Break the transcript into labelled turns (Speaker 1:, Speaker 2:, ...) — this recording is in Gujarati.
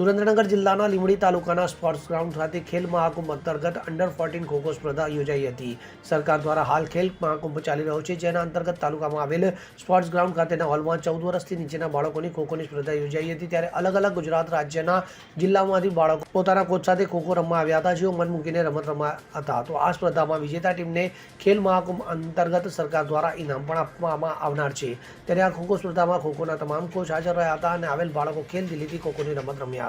Speaker 1: સુરેન્દ્રનગર જિલ્લાના લીંબડી તાલુકાના સ્પોર્ટ્સ ગ્રાઉન્ડ ખાતે ખેલ મહાકુંભ અંતર્ગત અંડર ફોર્ટીન ખોખો સ્પર્ધા યોજાઈ હતી. સરકાર દ્વારા હાલ ખેલ મહાકુંભ ચાલી રહ્યો છે, જેના અંતર્ગત તાલુકામાં આવેલ સ્પોર્ટ્સ ગ્રાઉન્ડ ખાતેના હોલમાં ચૌદ વર્ષથી નીચેના બાળકોની ખોખોની સ્પર્ધા યોજાઈ હતી. ત્યારે અલગ અલગ ગુજરાત રાજ્યના જિલ્લામાંથી બાળકો પોતાના કોચ સાથે ખોખો રમવા આવ્યા હતા, જેઓ મન મૂકીને રમત રમવા હતા. તો આ સ્પર્ધામાં વિજેતા ટીમને ખેલ મહાકુંભ અંતર્ગત સરકાર દ્વારા ઇનામ પણ આપવામાં આવનાર છે. ત્યારે આ ખોખો સ્પર્ધામાં ખોખોના તમામ કોચ હાજર રહ્યા હતા અને આવેલ બાળકો ખેલ દિલ્હીથી ખોખોની રમત રમ્યા